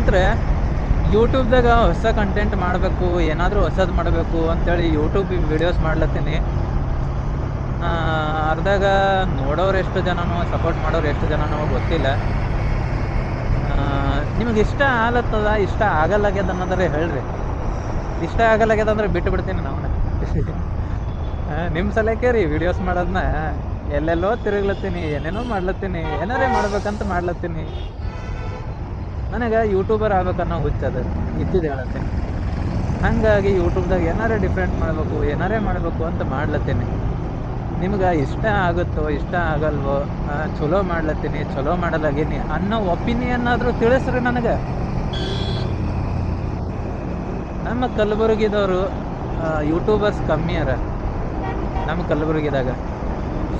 ಸ್ನೇಹಿತರೆ ಯೂಟ್ಯೂಬ್ದಾಗ ಹೊಸ ಕಂಟೆಂಟ್ ಮಾಡಬೇಕು, ಏನಾದರೂ ಹೊಸದು ಮಾಡಬೇಕು ಅಂತೇಳಿ ಯೂಟ್ಯೂಬ್ ವಿಡಿಯೋಸ್ ಮಾಡ್ಲತ್ತೀನಿ. ಅರ್ಧಾಗ ನೋಡೋರು ಎಷ್ಟು ಜನನೋ ಸಪೋರ್ಟ್ ಮಾಡೋರು ಎಷ್ಟು ಜನನೋ ಗೊತ್ತಿಲ್ಲ. ನಿಮಗೆ ಇಷ್ಟ ಆಲತ್ತದ, ಇಷ್ಟ ಆಗಲ್ಲಾಗ್ಯದ ಅನ್ನೋದ್ರೆ ಹೇಳ್ರಿ. ಇಷ್ಟ ಆಗಲ್ಲಾಗ್ಯದ ಅಂದ್ರೆ ಬಿಟ್ಟು ಬಿಡ್ತೀನಿ ನಾವು ನಿಮ್ಮ ಸಲಕ್ಕೆ ರೀ ವಿಡಿಯೋಸ್ ಮಾಡೋದನ್ನ ಎಲ್ಲೆಲ್ಲೋ ತಿರುಗ್ಲತ್ತೀನಿ, ಏನೇನೋ ಮಾಡ್ಲತ್ತೀನಿ, ಏನಾರೇ ಮಾಡ್ಬೇಕಂತ ಮಾಡ್ಲತ್ತೀನಿ. ನನಗೆ ಯೂಟ್ಯೂಬರ್ ಆಗ್ಬೇಕನ್ನೋ ಹುಚ್ಚದ ಇದ್ದಿದ್ದು ಹೇಳತ್ತೀನಿ ಹಾಗಾಗಿ ಯೂಟ್ಯೂಬ್ದಾಗ ಏನಾರೇ ಡಿಫ್ರೆಂಟ್ ಮಾಡಬೇಕು, ಏನಾರೇ ಮಾಡಬೇಕು ಅಂತ ಮಾಡ್ಲತ್ತೀನಿ. ನಿಮ್ಗೆ ಇಷ್ಟ ಆಗುತ್ತೋ, ಇಷ್ಟ ಆಗಲ್ವೋ ಚಲೋ ಮಾಡ್ಲತ್ತೀನಿ ಚಲೋ ಮಾಡಲಾಗೀನಿ ಅನ್ನೋ ಒಪಿನಿಯನ್ ಆದರೂ ತಿಳಿಸ್ರಿ ನನಗೆ. ನಮ್ಮ ಕಲಬುರಗಿದವರು ಯೂಟ್ಯೂಬರ್ಸ್ ಕಮ್ಮಿ ಅರ, ನಮ್ಮ ಕಲಬುರಗಿದಾಗ.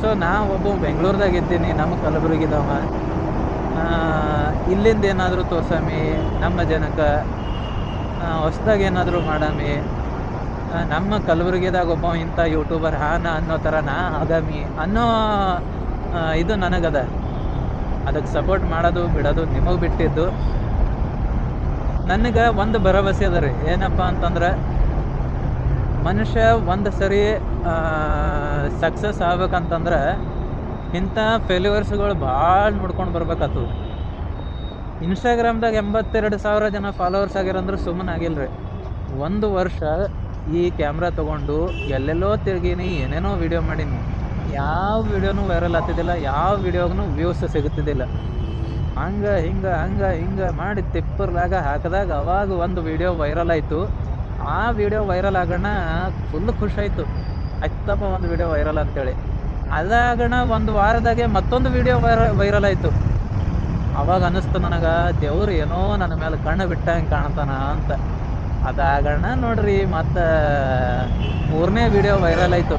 ಸೊ ನಾ ಒಬ್ಬ ಬೆಂಗಳೂರ್ದಾಗ ಇದ್ದೀನಿ, ನಮ್ಮ ಕಲಬುರಗಿದವ. ಇಲ್ಲಿಂದ ಏನಾದರೂ ತೋರ್ಸಮಿ ನಮ್ಮ ಜನಕ್ಕೆ ಹೊಸ್ದಾಗಿ ಏನಾದರೂ ಮಾಡಮಿ ನಮ್ಮ ಕಲಬುರಗಿದಾಗ ಒಬ್ಬ ಇಂಥ ಯೂಟ್ಯೂಬರ್ ಹಾನ ಅನ್ನೋ ಥರ ನಾ ಆಗಮಿ ಅನ್ನೋ ಇದು ನನಗದ. ಅದಕ್ಕೆ ಸಪೋರ್ಟ್ ಮಾಡೋದು, ಬಿಡೋದು, ನಿಮಗೆ ಬಿಟ್ಟಿದ್ದು. ನನಗೆ ಒಂದು ಭರವಸೆ ಅದ ರೀ. ಏನಪ್ಪ ಅಂತಂದ್ರೆ, ಮನುಷ್ಯ ಒಂದು ಸರಿ ಸಕ್ಸಸ್ ಆಗ್ಬೇಕಂತಂದ್ರೆ ಇಂಥ ಫೇಲ್ಯೂರ್ಸ್ಗಳು ಭಾಳ ನೋಡ್ಕೊಂಡು ಬರ್ಬೇಕಾಗ್ತದೆ ಇನ್ಸ್ಟಾಗ್ರಾಮ್ದಾಗ ಎಂಬತ್ತೆರಡು ಸಾವಿರ ಜನ ಫಾಲೋವರ್ಸ್ ಆಗ್ಯಾರಂದ್ರೆ ಸುಮ್ಮನೆ ಆಗಿಲ್ಲ ರೀ ಒಂದು ವರ್ಷ ಈ ಕ್ಯಾಮ್ರಾ ತೊಗೊಂಡು ಎಲ್ಲೆಲ್ಲೋ ತಿರುಗೀನಿ, ಏನೇನೋ ವಿಡಿಯೋ ಮಾಡೀನಿ. ಯಾವ ವೀಡಿಯೋನೂ ವೈರಲ್ ಆಗ್ತಿದ್ದಿಲ್ಲ, ಯಾವ ವಿಡಿಯೋಗೂ ವ್ಯೂಸ್ ಸಿಗುತ್ತಿದ್ದಿಲ್ಲ. ಹಂಗೆ, ಹಿಂಗೆ ಹಂಗೆ, ಹಿಂಗೆ ಮಾಡಿ ತಿಪ್ಪರ್ಲಾಗ ಹಾಕಿದಾಗ ಅವಾಗ ಒಂದು ವಿಡಿಯೋ ವೈರಲ್ ಆಯಿತು. ಆ ವಿಡಿಯೋ ವೈರಲ್ ಆಗೋಣ ಫುಲ್ ಖುಷಿ ಆಯ್ತು. ಆಯ್ತಪ್ಪ ಒಂದು ವಿಡಿಯೋ ವೈರಲ್ ಅಂತೇಳಿ. ಅದಾಗಣ ಒಂದು ವಾರದಾಗೆ ಮತ್ತೊಂದು ವಿಡಿಯೋ ವೈರ ವೈರಲ್ ಆಯಿತು. ಅವಾಗ ಅನ್ನಿಸ್ತು ನನಗೆ, ದೇವ್ರು ಏನೋ ನನ್ನ ಮೇಲೆ ಕಣ್ಣು ಬಿಟ್ಟಂಗೆ ಕಾಣ್ತಾನ ಅಂತ. ಅದಾಗಣ ನೋಡ್ರಿ, ಮತ್ತು ಮೂರನೇ ವಿಡಿಯೋ ವೈರಲ್ ಆಯಿತು.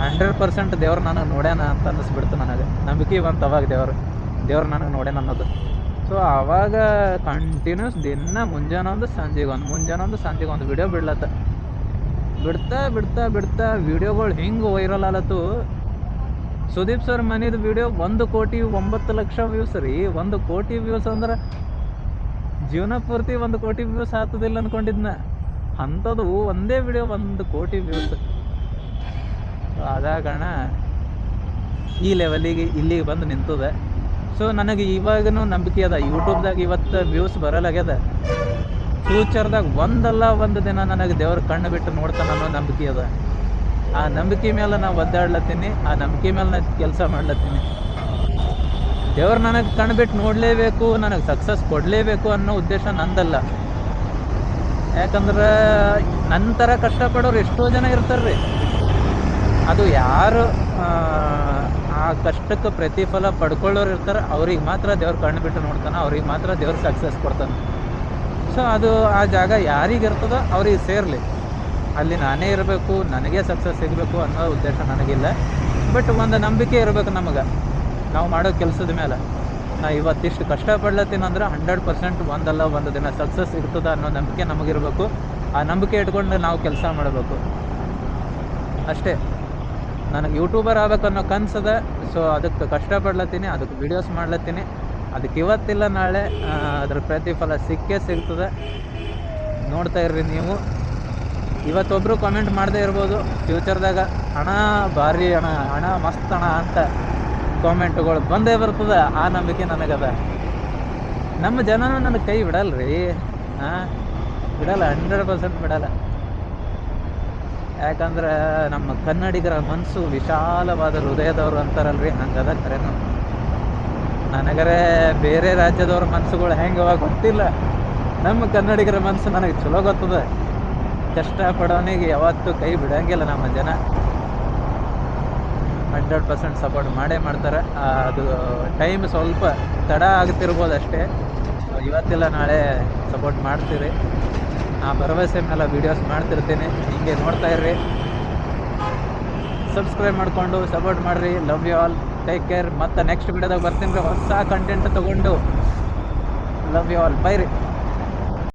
ಹಂಡ್ರೆಡ್ ಪರ್ಸೆಂಟ್ ದೇವ್ರು ನನಗೆ ನೋಡ್ಯಾನ ಅಂತ ಅನ್ನಿಸ್ಬಿಡ್ತು ನನಗೆ. ನಂಬಿಕೆ ಬಂತು ಅವಾಗ ದೇವ್ರು. ದೇವ್ರು ನನಗೆ ನೋಡ್ಯಾನ ಅನ್ನೋದು. ಸೊ ಅವಾಗ ಕಂಟಿನ್ಯೂಸ್ ದಿನ ಮುಂಜಾನೆ ಒಂದು ಸಂಜೆಗೆ ಒಂದು ಮುಂಜಾನೆ ಒಂದು ವಿಡಿಯೋ ಬಿಡ್ಲತ್ತ. ಬಿಡ್ತಾ ಬಿಡ್ತಾ ಬಿಡ್ತಾ ವಿಡಿಯೋಗಳು ಹಿಂಗೆ ವೈರಲ್ ಆಲತ್ತು. ಸುದೀಪ್ ಸರ್ ಮನೇದು ವಿಡಿಯೋ ಒಂದು ಕೋಟಿ ಒಂಬತ್ತು ಲಕ್ಷ ವ್ಯೂಸ್ ರೀ. ಒಂದು ಕೋಟಿ ವ್ಯೂಸ್ ಅಂದ್ರೆ ಜೀವನ ಪೂರ್ತಿ ಒಂದು ಕೋಟಿ ವ್ಯೂಸ್ ಆಗ್ತದಿಲ್ಲ ಅನ್ಕೊಂಡಿದ್ನ. ಅಂಥದ್ದು ಒಂದೇ ವಿಡಿಯೋ ಒಂದು ಕೋಟಿ ವ್ಯೂಸ್ ಆದ ಕಾರಣ ಈ ಲೆವೆಲಿಗೆ ಇಲ್ಲಿಗೆ ಬಂದು ನಿಂತದ. ಸೊ ನನಗೆ ಇವಾಗೂ ನಂಬಿಕೆ ಅದ. ಯೂಟ್ಯೂಬ್ದಾಗ ಇವತ್ತು ವ್ಯೂಸ್ ಬರಲಾಗ್ಯದ. ಫ್ಯೂಚರ್ದಾಗ ಒಂದಲ್ಲ ಒಂದು ದಿನ ನನಗೆ ದೇವ್ರ ಕಣ್ಣು ಬಿಟ್ಟು ನೋಡ್ತಾನೆ ಅನ್ನೋ ನಂಬಿಕೆ ಅದ. ಆ ನಂಬಿಕೆ ಮೇಲೆ ನಾನು ಒದ್ದಾಡ್ಲತ್ತೀನಿ, ಆ ನಂಬಿಕೆ ಮೇಲೆ ನಾನು ಕೆಲಸ ಮಾಡ್ಲತ್ತೀನಿ. ದೇವ್ರು ನನಗೆ ಕಣ್ಣು ಬಿಟ್ಟು ನೋಡಲೇಬೇಕು, ನನಗೆ ಸಕ್ಸಸ್ ಕೊಡಲೇಬೇಕು ಅನ್ನೋ ಉದ್ದೇಶ ನಂದಲ್ಲ. ಯಾಕಂದ್ರೆ ನನ್ನ ಥರ ಕಷ್ಟಪಡೋರು ಎಷ್ಟೋ ಜನ ಇರ್ತಾರ್ರಿ. ಅದು ಯಾರು, ಆ ಕಷ್ಟಕ್ಕೆ ಪ್ರತಿಫಲ ಪಡ್ಕೊಳ್ಳೋರು ಇರ್ತಾರೆ, ಅವ್ರಿಗೆ ಮಾತ್ರ ದೇವ್ರು ಕಣ್ಣು ಬಿಟ್ಟು ನೋಡ್ತಾನೆ, ಅವ್ರಿಗೆ ಮಾತ್ರ ದೇವ್ರು ಸಕ್ಸಸ್ ಕೊಡ್ತಾನೆ. ಸೊ ಅದು ಆ ಜಾಗ ಯಾರಿಗೆ ಇರ್ತದೋ ಅವ್ರಿಗೆ ಸೇರಲಿ. ಅಲ್ಲಿ ನಾನೇ ಇರಬೇಕು, ನನಗೆ ಸಕ್ಸಸ್ ಸಿಗಬೇಕು ಅನ್ನೋ ಉದ್ದೇಶ ನನಗಿಲ್ಲ. ಬಟ್ ಒಂದು ನಂಬಿಕೆ ಇರಬೇಕು ನಮಗೆ. ನಾವು ಮಾಡೋ ಕೆಲಸದ ಮೇಲೆ ನಾ ಇವತ್ತಿಷ್ಟು ಕಷ್ಟಪಡ್ಲತ್ತೀನಿ ಅಂದ್ರೆ ಹಂಡ್ರೆಡ್ ಪರ್ಸೆಂಟ್ ಒಂದಲ್ಲ, ಒಂದು ದಿನ ಸಕ್ಸಸ್ ಇರ್ತದೆ ಅನ್ನೋ ನಂಬಿಕೆ ನಮಗಿರಬೇಕು. ಆ ನಂಬಿಕೆ ಇಟ್ಕೊಂಡು ನಾವು ಕೆಲಸ ಮಾಡಬೇಕು. ಅಷ್ಟೇ. ನನಗೆ ಯೂಟ್ಯೂಬರ್ ಆಗ್ಬೇಕು ಅನ್ನೋ ಕನ್ಸದ ಸೊ ಅದಕ್ಕೆ ಕಷ್ಟಪಡ್ಲತ್ತೀನಿ, ಅದಕ್ಕೆ ವಿಡಿಯೋಸ್ ಮಾಡ್ಲತ್ತೀನಿ. ಅದಕ್ಕೆ ಇವತ್ತಿಲ್ಲ, ನಾಳೆ ಅದರ ಪ್ರತಿಫಲ ಸಿಕ್ಕೇ ಸಿಗ್ತದೆ. ನೋಡ್ತಾ ಇರ್ರಿ ನೀವು. ಇವತ್ತೊಬ್ಬರು ಕಮೆಂಟ್ ಮಾಡದೇ ಇರ್ಬೋದು. ಫ್ಯೂಚರ್ದಾಗ ಹಣ ಭಾರಿ ಹಣ ಹಣ ಮಸ್ತ್ ಹಣ ಅಂತ ಕಾಮೆಂಟ್ಗಳು ಬಂದೇ ಬರ್ತದೆ. ಆ ನಂಬಿಕೆ ನನಗದ. ನಮ್ಮ ಜನನೂ ನನ್ನ ಕೈ ಬಿಡಲ್ರಿ. ಹಾಂ ಬಿಡಲ್ಲ ಹಂಡ್ರೆಡ್ ಪರ್ಸೆಂಟ್ ಬಿಡಲ್ಲ. ಯಾಕಂದ್ರೆ ನಮ್ಮ ಕನ್ನಡಿಗರ ಮನಸ್ಸು ವಿಶಾಲವಾದ ಹೃದಯದವರು ಅಂತಾರಲ್ರಿ. ಹಂಗದ ಕರೆನು. ನನಗರೆ ಬೇರೆ ರಾಜ್ಯದವ್ರ ಮನಸ್ಸುಗಳು ಹೆಂಗವ ಗೊತ್ತಿಲ್ಲ. ನಮ್ಮ ಕನ್ನಡಿಗರ ಮನಸ್ಸು ನನಗೆ ಚಲೋ ಗೊತ್ತದ. ಕಷ್ಟಪಡೋನಿಗೆ ಯಾವತ್ತೂ ಕೈ ಬಿಡಂಗಿಲ್ಲ ನಮ್ಮ ಜನ. ಹಂಡ್ರೆಡ್ ಪರ್ಸೆಂಟ್ ಸಪೋರ್ಟ್ ಮಾಡೇ ಮಾಡ್ತಾರೆ. ಅದು ಟೈಮ್ ಸ್ವಲ್ಪ ತಡ ಆಗ್ತಿರ್ಬೋದು ಅಷ್ಟೇ. ಇವತ್ತಿಲ್ಲ, ನಾಳೆ ಸಪೋರ್ಟ್ ಮಾಡ್ತೀರಿ ಆ ಭರವಸೆ ಮೇಲೆ ವೀಡಿಯೋಸ್ ಮಾಡ್ತಿರ್ತೀನಿ. ಹಿಂಗೆ ನೋಡ್ತಾ ಇರ್ರಿ. ಸಬ್ಸ್ಕ್ರೈಬ್ ಮಾಡಿಕೊಂಡು ಸಪೋರ್ಟ್ ಮಾಡಿರಿ. Love you all take care ಮತ್ತು ನೆಕ್ಸ್ಟ್ ವಿಡಿಯೋದಾಗ ಬರ್ತೀನಿ. ರೀ ಹೊಸ ಕಂಟೆಂಟ್ ತಗೊಂಡು. ಲವ್ ಯು ಆಲ್ ಬೈ ರೀ.